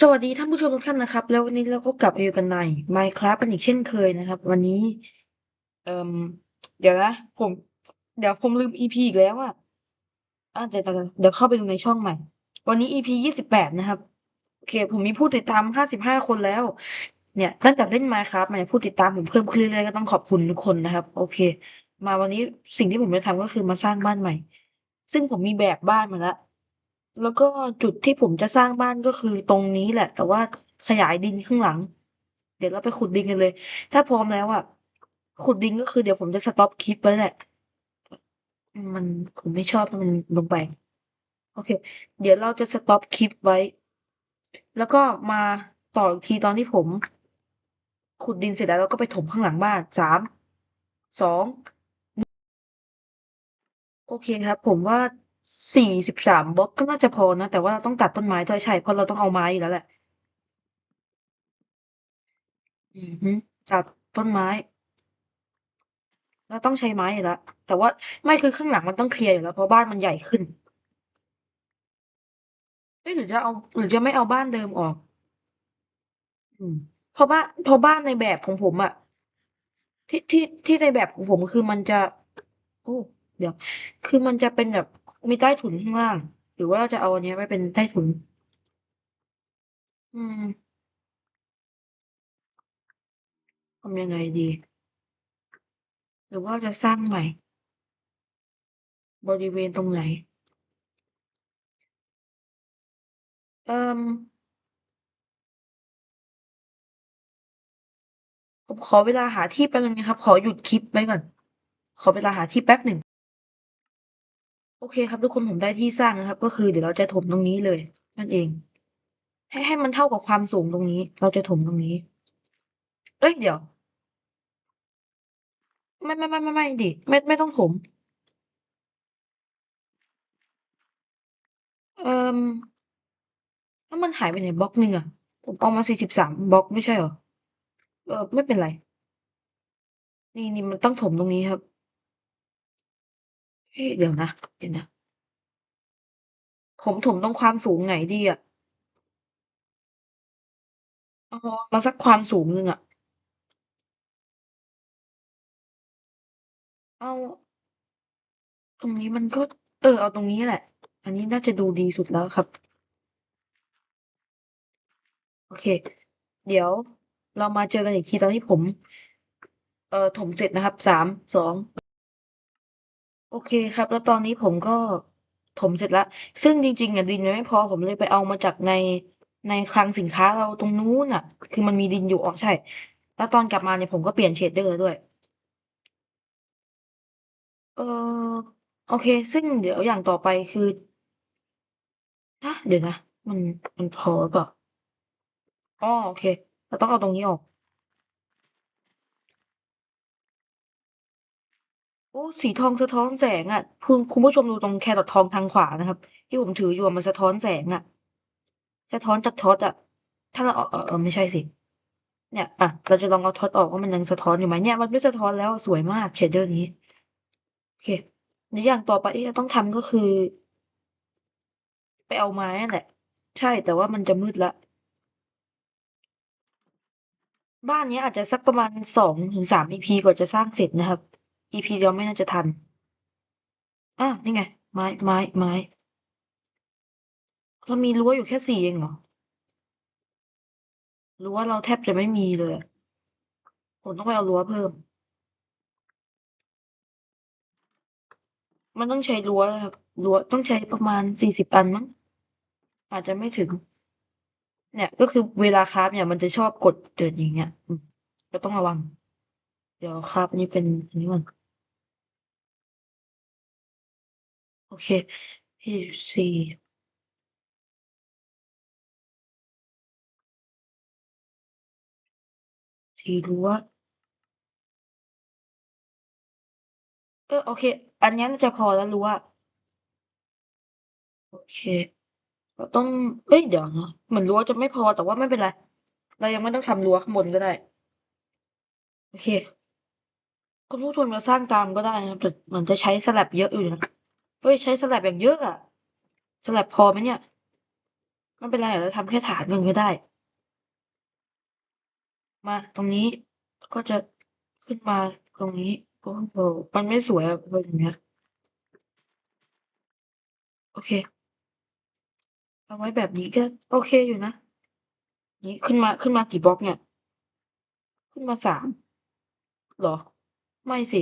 สวัสดีท่านผู้ชมทุกท่านนะครับ แล้ววันนี้เราก็กลับมาอยู่กันใน Minecraft กันอีกเช่นเคยนะครับ วันนี้ เอ่อเดี๋ยวนะ ผม เดี๋ยวผมลืม EP อีกแล้วอะอ่าเดี๋ยวเดี๋ยวเข้าไปดูในช่องใหม่ วันนี้ EP 28นะครับโอเค ผมมีผู้ติดตาม55คนแล้ว เนี่ยตั้งแต่เล่น Minecraft มาเนี่ยผู้ติดตามผมเพิ่มขึ้นเรื่อยๆก็ต้องขอบคุณทุกคนนะครับ โอเค มาวันนี้สิ่งที่ผมจะทำก็คือมาสร้างบ้านใหม่ ซึ่งผมมีแบบบ้านมาแล้ว แล้วก็จุดที่ผมจะสร้างบ้านก็คือตรงนี้แหละ แต่ว่าขยายดินข้างหลัง เดี๋ยวเราไปขุดดินกันเลย ถ้าพร้อมแล้วอะ ขุดดินก็คือเดี๋ยวผมจะสต็อปคลิปไว้แหละ มันผมไม่ชอบมันลงไป โอเค เดี๋ยวเราจะสต็อปคลิปไว้ แล้วก็มาต่ออีกทีตอนที่ผม ขุดดินเสร็จแล้วเราก็ไปถมข้างหลังบ้านสามสองโอเคครับ ผมว่า สี่สิบสามบล็อกก็น่าจะพอนะ แต่ว่าเราต้องตัดต้นไม้ด้วย ใช่ เพราะเราต้องเอาไม้อยู่แล้วแหละ อือฮึตัดต้นไม้ เราต้องใช้ไม้อยู่แล้ว แต่ว่าไม่คือข้างหลังมันต้องเคลียร์อยู่แล้ว เพราะบ้านมันใหญ่ขึ้นเอ๊ะหรือจะเอา หรือจะไม่เอาบ้านเดิมออก อืมเพราะบ้านเพราะบ้านในแบบของผมอะที่ที่ที่ในแบบของผมคือมันจะ โอ้ เดี๋ยว คือมันจะเป็นแบบ มีใต้ถุนข้างล่าง หรือว่าเราจะเอาอันเนี้ยไว้เป็นใต้ถุน?อืมทำยังไงดี?หรือว่าจะสร้างใหม่?บริเวณตรงไหน?เอ่อผมขอเวลาหาที่แป๊บหนึ่งนะครับ ขอหยุดคลิปไว้ก่อน ขอเวลาหาที่แป๊บหนึ่ง โอเคครับทุกคนผมได้ที่สร้างแล้วครับ ก็คือเดี๋ยวเราจะถมตรงนี้เลย นั่นเอง ให้ให้มันเท่ากับความสูงตรงนี้ เราจะถมตรงนี้ เอ๊ยเดี๋ยว ไม่ๆๆๆๆดิไม่ไม่ต้องถมเอ่อแล้วมันหายไปไหนบล็อกหนึ่งอะผมเอามา43บสามบล็อกไม่ใช่เหรอ?เออไม่เป็นไร นี่ๆมันต้องถมตรงนี้ครับ เอ๊ะ เดี๋ยวนะ เดี๋ยวนะ ผมถมตรงความสูงไหนดีอะ?เอามาสักความสูงหนึ่งอะ เอา ตรงนี้มันก็ เออ เอาตรงนี้แหละ อันนี้น่าจะดูดีสุดแล้วครับ โอเค เดี๋ยวเรามาเจอกันอีกทีตอนที่ผม เอ่อ ถมเสร็จนะครับ3 2 โอเคครับ แล้วตอนนี้ผมก็ ถมเสร็จแล้ว ซึ่งจริง ๆ อะ ดินมันไม่พอ ผมเลยไปเอามาจากใน ในคลังสินค้าเราตรงนู้นน่ะ คือมันมีดินอยู่ อ๋อ ใช่ แล้วตอนกลับมาเนี่ยผมก็เปลี่ยน shader ด้วย เอ่อ โอเค ซึ่งเดี๋ยวอย่างต่อไปคือ ฮะ เดี๋ยวนะ มัน มันพอหรือเปล่า?อ้อ โอเค เราต้องเอาตรงนี้ออก โอ้ สีทองสะท้อนแสงอะ คุณ คุณผู้ชมดูตรงแครอททองทางขวานะครับ ที่ผมถืออยู่อะมันสะท้อนแสงอะ สะท้อนจากท็อตอะ ถ้าเราเอา เออไม่ใช่สิ เนี่ย อะ เราจะลองเอาท็อตออกว่ามันยังสะท้อนอยู่ไหม?เนี่ย มันไม่สะท้อนแล้ว สวยมาก shader นี้ โอเคเดี๋ยวอย่างต่อไปที่จะต้องทำก็คือ ไปเอาไม้นั่นแหละ ใช่ แต่ว่ามันจะมืดล้วบ้านเนี้ยอาจจะสักประมาณ2-3 EP กว่าจะสร้างเสร็จนะครับ EP เดียวไม่น่าจะทันอานี่ไง ไม้ไม้ไม้เรามีรั้วอยู่แค่4เองเหรอ?รั้วเราแทบจะไม่มีเลย ผมต้องไปเอารั้วเพิ่ม มันต้องใช้รั้วนะครับรั้วต้องใช้ประมาณ40อันมั้งอาจจะไม่ถึง เนี่ย ก็คือเวลาคราฟเนี่ย มันจะชอบกดเกิดอย่างเงี้ยก็ต้องระวัง เดี๋ยวคราฟนนี้เป็นอันนี้ก่อน โอเค24ที่รั้วเออโอเค อันนี้น่าจะพอแล้วรั้วโอเค เราต้อง เอ๊ยเดี๋ยวนะเหมือนรั้วจะไม่พอแต่ว่าไม่เป็นไร เรายังไม่ต้องทำรั้วข้างบนก็ได้ โอเค คุณผู้ชมจะสร้างตามก็ได้นะครับแต่เหมือนจะใช้สแลปเยอะอยู่นะ เฮ้ย ใช้สแลปอย่างเยอะอะสแลปพอไหมเนี่ย?ไม่เป็นไรเดี๋ยวเราทำแค่ฐานมันก็ได้ มาตรงนี้ก็จะขึ้นมาตรงนี้โอ้โหมันไม่สวยอะเป็นอย่างเงี้ยโอเค เอาไว้แบบนี้ก็โอเคอยู่นะ นี่ขึ้นมาขึ้นมากี่บล็อกเนี่ย ขึ้นมาสามหรอ ไม่สิ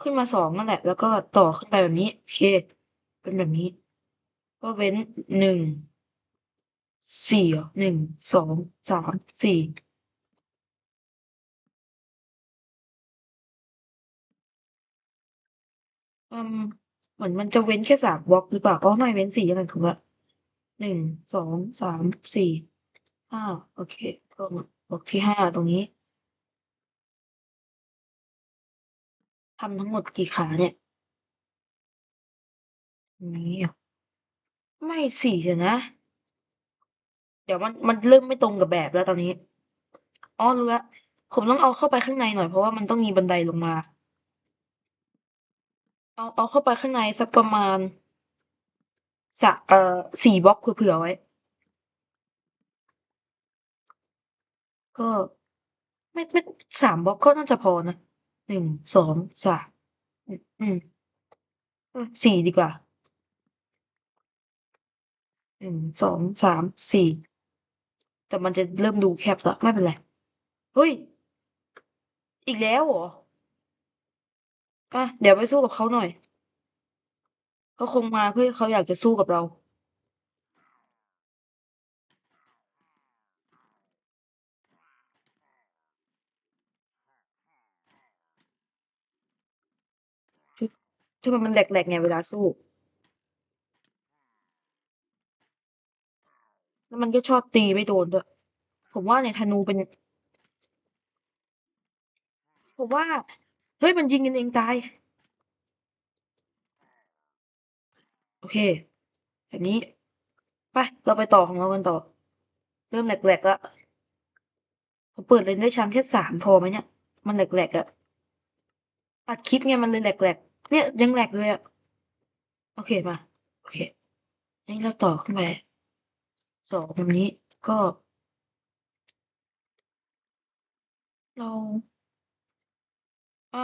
ขึ้นมาสองนั่นแหละ แล้วก็ต่อขึ้นไปแบบนี้ โอเค เป็นแบบนี้ ก็เว้นหนึ่งสี่หนึ่งสองสามสี่อืมเหมือนมันจะเว้นแค่สามบล็อกหรือเปล่าอ๋อไม่เว้นสี่แล้วถูกละหนึ่งสองสามสี่ห้าโอเคก็บล็อกที่ห้าตรงนี้ ทำทั้งหมดกี่ขาเนี่ย นี้เหรอไม่สี่เดี๋ยวนะ เดี๋ยวมันมันเริ่มไม่ตรงกับแบบแล้วตอนนี้อ๋อรู้ละผมต้องเอาเข้าไปข้างในหน่อยเพราะว่ามันต้องมีบันไดลงมา เอาเอาเข้าไปข้างในสักประมาณสะเอ่อสี่บล็อกเผื่อๆไว้ ก็ไม่ไม่สามบล็อกก็น่าจะพอนะ หนึ่งสองสามอืมสี่ดีกว่าหนึ่งสองสามสี่แต่มันจะเริ่มดูแคบละไม่เป็นไรเฮ้ย อีกแล้วเหรออะเดี๋ยวไปสู้กับเขาหน่อยเขาคงมาเพื่อเขาอยากจะสู้กับเรา ทำไมมันแหลกๆไงเวลาสู้ แล้วมันก็ชอบตีไม่โดนด้วย ผมว่าเนี่ยธนูเป็น ผมว่า เฮ้ย มันยิงกันเองตาย โอเค แบบนี้ ไป เราไปต่อของเรากันต่อ เริ่มแหลกๆแล้วผมเปิดเลนได้ชั้นแค่สามพอไหมเนี่ย มันแหลกๆอะอัดคลิปไงมันเลยแหลกๆ เนี่ยยังแหลกเลยอะโอเคมา โอเคนี่เราต่อขึ้นไปสองตรงนี้ก็ เราอ่า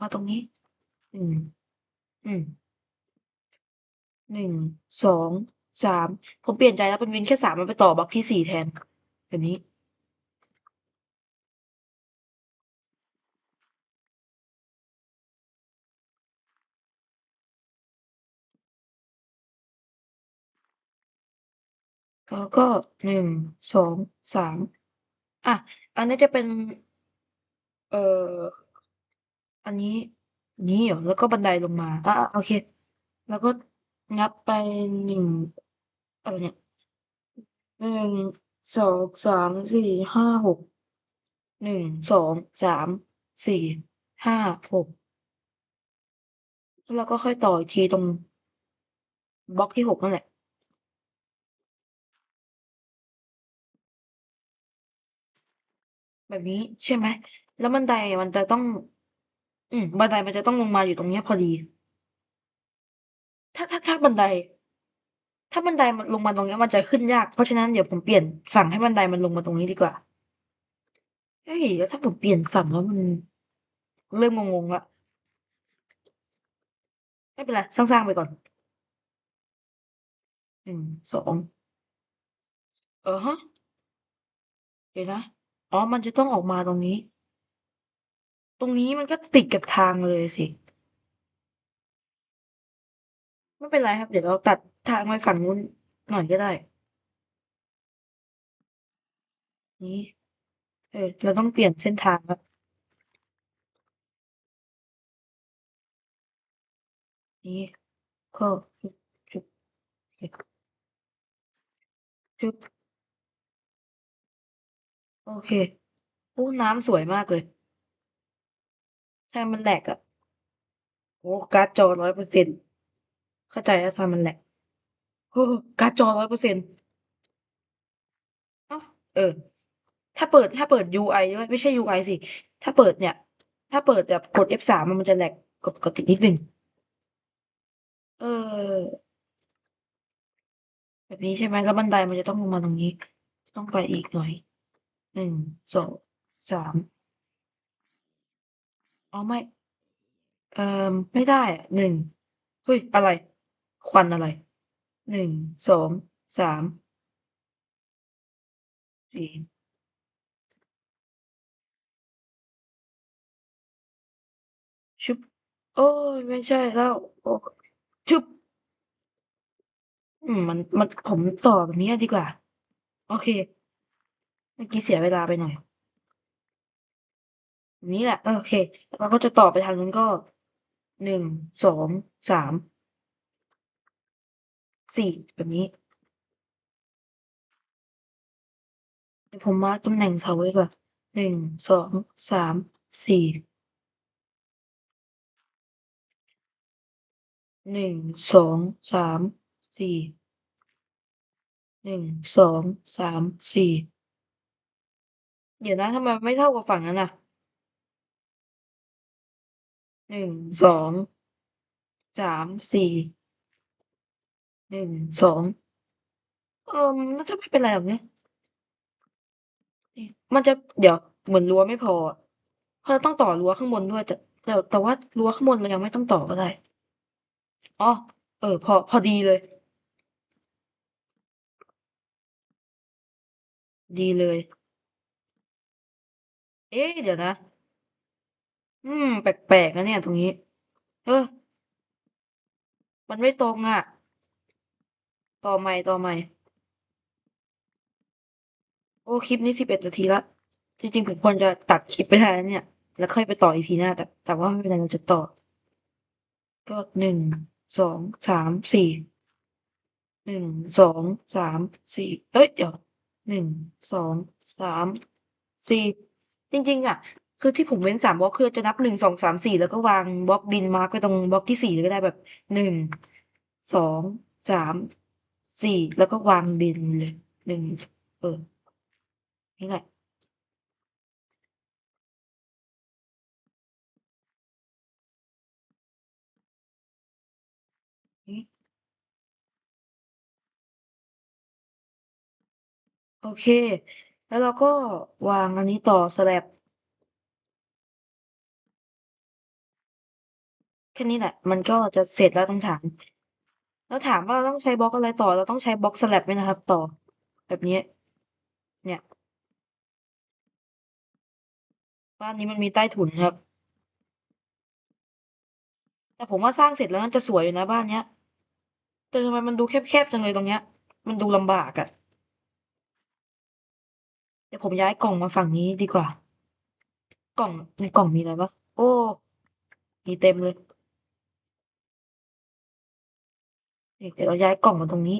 มาตรงนี้หนึ่งอืมหนึ่งสองสามผมเปลี่ยนใจแล้วเป็นวินแค่สามมันไปต่อบล็อกที่สี่แทน แบบนี้ แล้วก็หนึ่งสองสามอะ อันนี้จะเป็น เอ่อ อันนี้นี้เหรอแล้วก็บันไดลงมาอะโอเค แล้วก็นับไปหนึ่งอะไรเนี่ยหนึ่งสองสามสี่ห้าหกหนึ่งสองสามสี่ห้าหกแล้วเราก็ค่อยต่ออีกทีตรงบล็อกที่หกนั่นแหละ แบบนี้ใช่ไหม แล้วบันไดมันจะต้อง อืม บันไดมันจะต้องลงมาอยู่ตรงเนี้ยพอดี ถ้าถ้าถ้าบันได ถ้าบันไดมันลงมาตรงเนี้ยมันจะขึ้นยาก เพราะฉะนั้นเดี๋ยวผมเปลี่ยนฝั่งให้บันไดมันลงมาตรงนี้ดีกว่า เฮ้ย แล้วถ้าผมเปลี่ยนฝั่งแล้วมัน เริ่มงงๆละ ไม่เป็นไร สร้างๆไปก่อน หนึ่ง สอง เออฮะ เดี๋ยวนะ อ๋อ มันจะต้องออกมาตรงนี้ ตรงนี้มันก็ติดกับทางเลยสิ ไม่เป็นไรครับ เดี๋ยวเราตัดทางไปฝั่งนู้นหน่อยก็ได้ นี้ เออ เราต้องเปลี่ยนเส้นทางแล้วนี้ก็จุบจุบจุบ โอเคโอ้น้ำสวยมากเลยใช่มันแหลกอะโอ้การ์ดจอร้อยเปอร์เซ็นต์เข้าใจแล้วทำไมมันแหลกโอ้การ์ดจอร้อยเปอร์เซ็นต์อ้าวเออ ถ้าเปิดถ้าเปิด UI ด้วยไม่ใช่ UI สิ ถ้าเปิดเนี่ย ถ้าเปิดแบบกด F3 มันจะแหลกกดปกตินิดนึงเออ แบบนี้ใช่ไหมแล้วบันไดมันจะต้องลงมาตรงนี้ ต้องไปอีกหน่อย 1 2 3อ๋อไม่ เอ่อไม่ได้อะ1เฮ้ยอะไร ควันอะไร1 2 3 4ชึบโอ๊ยไม่ใช่แล้วโอ้ชึบอืมมันมันผมต่อแบบนี้ดีกว่า โอเค มื่อกี้เสียเวลาไปหน่อยนี้แหละ โอเคเราก็จะต่อไปทางนั้นก็หนึ่งสองสามสี่แบบนี้เดี๋ยวผมมาตำแหน่งเสาไว้ก่อนหนึ่งสองสามสี่หนึ่งสองสามสี่หนึ่งสองสามสี่ เดี๋ยวนะทำไมไม่เท่ากับฝั่งนั้นน่ะ1 2 3 4 1 2เออมันจะไม่เป็นไรหรอกเนี่ยมันจะเดี๋ยวเหมือนรั้วไม่พอเพราะต้องต่อรั้วข้างบนด้วย แต่ แต่แต่ว่ารั้วข้างบนเรายังไม่ต้องต่อก็ได้อ๋อเออ พอพอดีเลย ดีเลย เอ๊ะเดี๋ยวนะ อืม แปลกๆนะเนี่ยตรงนี้ เออ มันไม่ตรงอะ ต่อใหม่ต่อใหม่ โอ้คลิปนี้11นาทีล้วจริงๆผมควรจะตัดคลิปไปได้แล้วเนี่ย แล้วค่อยไปต่อ EP หน้า แต่ แต่ว่าไม่เป็นไรเราจะต่อ ก็1 2 3 4 1 2 3 4เอ๊ยเดี๋ยว1 2 3 4 จริง ๆ อะ คือที่ผมเว้น 3 บล็อก คือจะนับ 1 2 3 4 แล้วก็วางบล็อกดินมาร์กไว้ตรงบล็อกที่ 4 เลยก็ได้แบบ 1 2 3 4 แล้วก็วางดินเลย 1 เออ นี่แหละโอเค แล้วเราก็วางอันนี้ต่อสแลปแค่นี้แหละ มันก็จะเสร็จแล้วตรงฐานแล้วถามว่าเราต้องใช้บล็อกอะไรต่อ เราต้องใช้บล็อกสแลปด้วยนะครับ ต่อ แบบนี้ เนี่ย บ้านนี้มันมีใต้ถุนครับ แต่ผมว่าสร้างเสร็จแล้วน่าจะสวยอยู่นะบ้านเนี้ยแต่ทำไมมันดูแคบๆจังเลยตรงเนี้ย มันดูลำบากอะ เดี๋ยวผมย้ายกล่องมาฝั่งนี้ดีกว่า กล่องในกล่องมีอะไรวะโอ้ มีเต็มเลยเดี๋ยวเราย้ายกล่องมาตรงนี้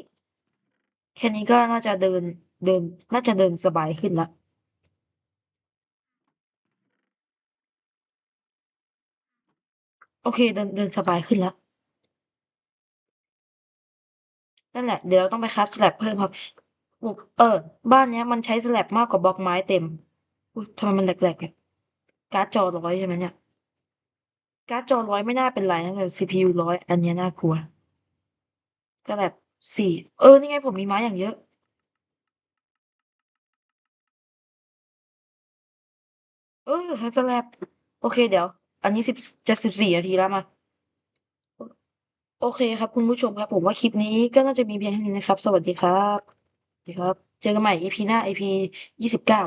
แค่นี้ก็น่าจะเดินเดิน น่าจะเดินสบายขึ้นแล้วโอเคเดินเดินสบายขึ้นแล้วนั่นแหละ เดี๋ยวเราต้องไปคราฟต์สแลปเพิ่มครับ เออ บ้านเนี้ยมันใช้สแลปมากกว่าบล็อกไม้เต็มอุ๊ยทำไมมันแหลกๆอะการ์ดจอ100ใช่ไหมเนี่ย?การ์ดจอ100ไม่น่าเป็นไรนะแต่ CPU 100อันนี้น่ากลัวสแลป4เออ นี่ไงผมมีไม้อย่างเยอะเออสแลปโอเคเดี๋ยว อันนี้สิบจะ14นาทีแล้วมาโอเคครับคุณผู้ชมครับ ผมว่าคลิปนี้ก็น่าจะมีเพียงเท่านี้นะครับ สวัสดีครับ ดีครับ เจอกันใหม่ EP หน้า EP ยี่สิบเก้า